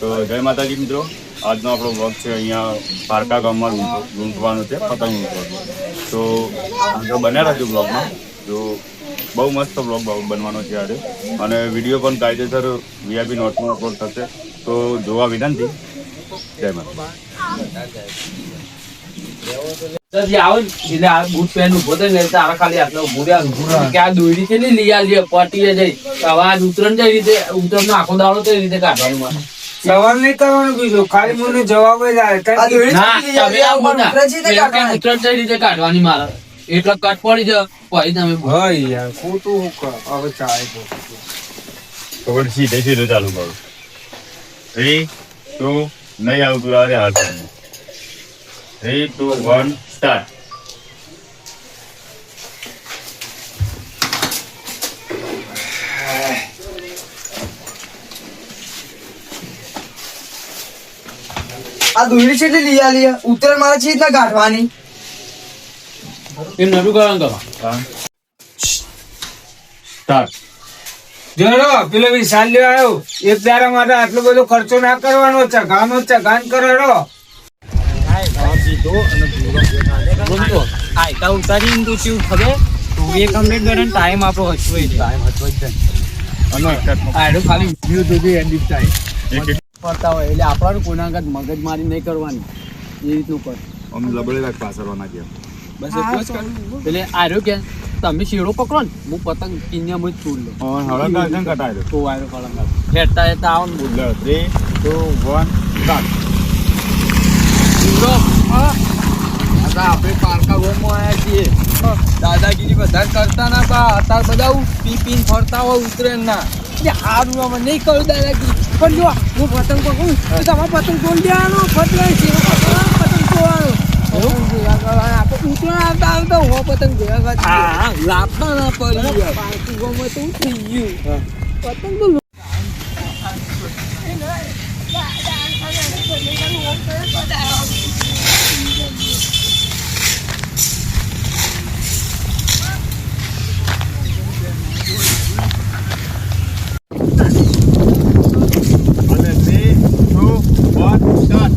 તો જય માતાજી મિત્રો. આજનો આપણો વર્ગ છે અહીંયા પારકા ગામમાં લૂંટ- લૂંટવાનો છે, પતંગ લૂંટવાનો તો આગળ બન્યા રહેજો બ્લોગમાં તો બહુ મસ્ત બ્લોગ બનવાનો છે આજે. અને વીડિયો પણ કાયદેસર વીઆઈપી નોટમાં અપલોડ થશે. તો જોવા વિનંતી. જય માતા ઉતરણ જે આખો દાડો કઈ રીતે કાઢવાનો? સવાલ નહીં કરવાનું કીધું ખાલી મને જવાબ જ આવે કાઢવાની. મારે? એટલે કટ પડી જ પછી તમે ભાઈ યાર ખોટું હું કર? હવે ચાલે. તો. સીધે સીધું ચાલુ કરો. થ્રી ટુ નહીં આવતું આવે હાથ થ્રી ટુ વન સ્ટાર્ટ આ દોરી છે એટલે લઈ આલીએ ઉત્તર મારે છે એટલે કાઢવાની એ નરું ગરમ તો સ્ટાર્ટ જોડો પેલો વિશાલ લ્યો આવ્યો એક દાડા માટે આટલો બધો ખર્ચો ના કરવાનો છે. ગાનો છે ગાન કરાડો. બોલતો. આયતા ઉતારીને તું ખબર? તું એ કમ્પ્લીટ કરે ટાઈમ આપણો હચવાઈ જાય. આયડો ખાલી થાય. ફરતા હોય એટલે આપણાનું કોઈના આગળ મગજમારી નહીં કરવાની. એ રીતનું કર. આમ લબડે રાખ પાછળવાના ગયા બસ એટલું જ કર. એટલે આર્યો કે તમે શેડો પકડો ને હું પતંગ કિન્યા મુજ છોડ લો હળંગ આજન કટાય તો આર્યો પતંગ હેઠતા હેઠતા આવો ને બોલ. થ્રી ટુ વન સ્ટાર્ટ આપણે પારકા ગોમમાં આવ્યા છીએ. દાદાગીરી બધા કરતા ના બા અત્યારે બધા પી પીને ફરતા હોય ઉતરે ના. એટલે હારું આમાં નહીં કહ્યું દાદાગીરી પણ જો હું પતંગ પકડું. તો તમારે પતંગ તોડી દેવાનો પતંગ શેરો પકડવાનો, પતંગ તોડવાનો પતંગ ભેગા કરવાના. આપણે ઉતરાયણ આવતા આવતા હો પતંગ ભેગા કરી હા લાભમાં ના પડી પારકી ગોમમાં તો હું થઈ ગયું પતંગ તો અને થ્રી ટુ વન સ્ટાર્ટ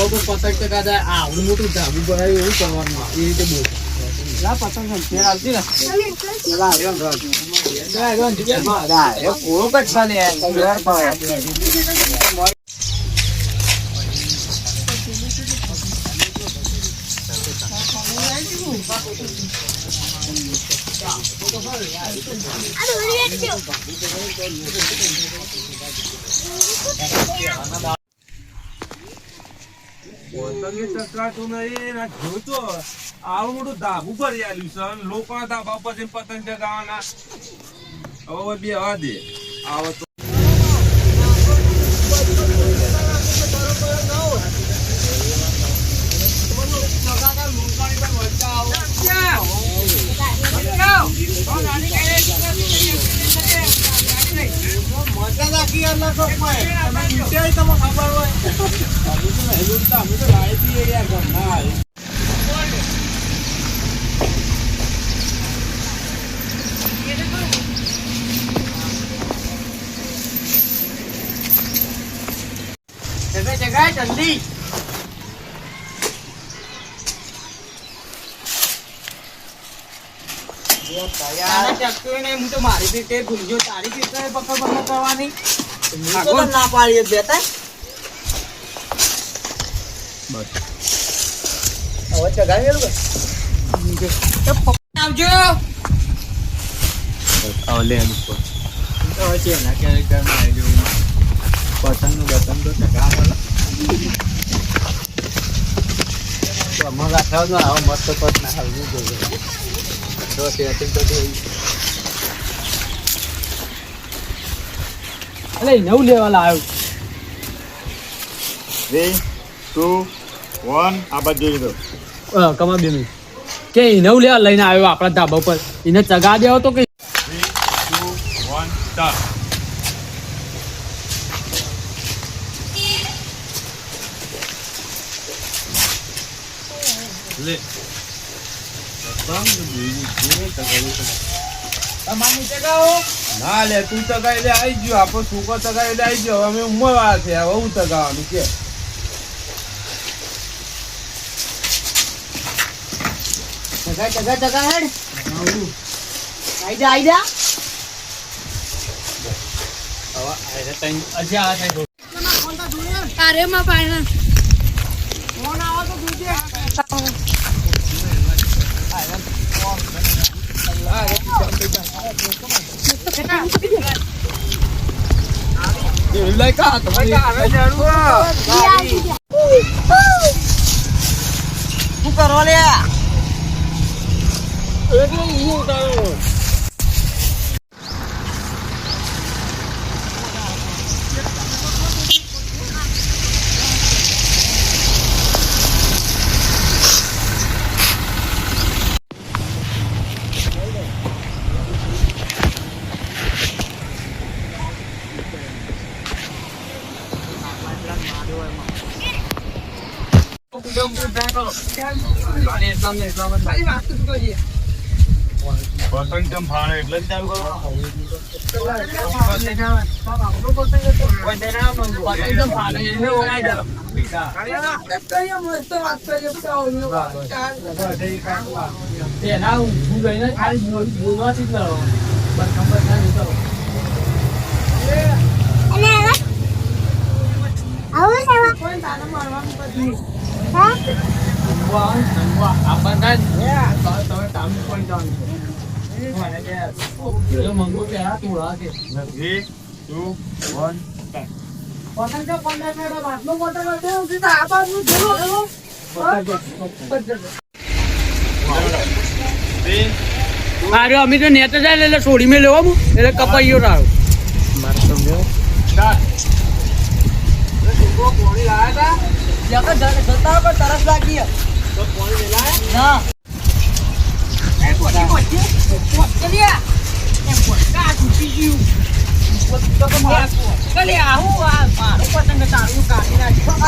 ઉપર પતંગ ચગાતા આવડું મોટું ધાબુ બનાવ્યું એવું કરવાનું એ આવું મોટું ધાબુ ભરી આલ્યું છે લોકો ધાબા પર પતંગ ચગાવવાના હવે બે દે આવો તો મારી રીતે ભૂલજો તારી રીતે પકડ પકડ કરવાની. ના પાડીએ બેટા હવે ચગાવી આવજો. લે તો. છે એના કેરેક્ટરમાં આવી જવું. પતંગ બતંગ તો ચગા મળે અમારા ગાંઠિયાનો આવો મસ્ત પત ના હાલવું જોઈએ. તો setting તો અલે નવું લેવા લાવ્યો થ્રી ટુ વન આ બાજુ લીધો કમા બેન. કે નવું લેવા લઈને આવ્યો આપણા ધાબા પર એને ચગા દેવો તો કે થ્રી ટુ વન સ્ટાર્ટ લે. ના લે તું તગાઈ લે આવી ગયો. આપણો છોકરો તગાઈ લે આવી ગયો. હવે અમે ઉંમર વાળા છે. હવે હું તગાવાનું કે? ચગા ચગા ચગા હેડ. આઈ જા આઈ જા. હજી આ થાય અરે માં પાયણા શું કરો લે. એટલે જ કરો તેના ઊભું રહીને ખાલી બોલ- બોલવાથી જ લડો. બસ નંબર ના લીધો. ઊભું આવો ને, ઊભું આવો. આ બધા જ. તમે- તમે ટાઈમ પર જવાનું છે. મને કે, પેલો મંગો કે આ તું રાહ કે. થ્રી ટુ વન થ્રી અરે અમે તો નેતા જાય એટલે છોડી મેં. લેવા એટલે કપાઈ ગયો તારો. સ્ટાર્ટ જતા જતા પર તરસ લાગી ના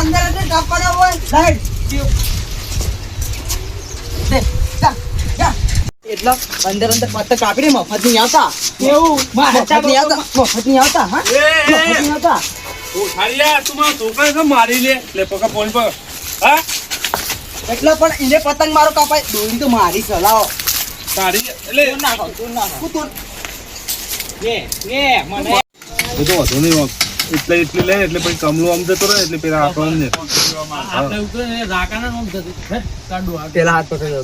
અંદર અંદર કાપવાના હોય લાઈટ દે જા જા એટલે અંદર અંદર પત્તા કાપી ને મફત નહીં આવતા. એવું? મફત નહીં આવતા મફત નહીં આવતા. હા મફત નહીં આવતા તું તું મારા છોકરાને કેમ મારી લે? લે પકડ ફોન પર. હા? એટલે પણ એને પતંગ મારો કાપાય. દોરી તો મારી ચલાવો. તારી એટલે નાખો તું નાખો. હું તું લે લે મને. એ તો વધુ નહીં એટલે એટલી લે એટલે પછી કમલું આમ જતો રહે એટલે પેલા આપણે ઉતરે ને રાકાના હાથ. પકડ્યો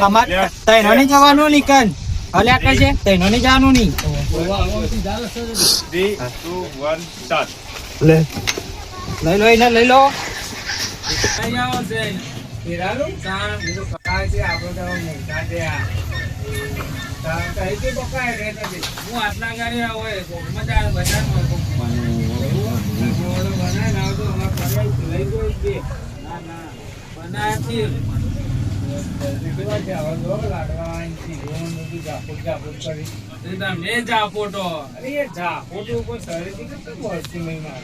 અમાર- તૈનો નહીં જવાનું નીકન હલે આકર છે તૈનો નહીં જવાનું નહીં. સ્ટાર્ટ લઈ લો એને લઈ લો. અહીં તમે જાપોટો અરે જાપોટો કોઈ શરીરથી કેટલું વર્ષથી નહીં માર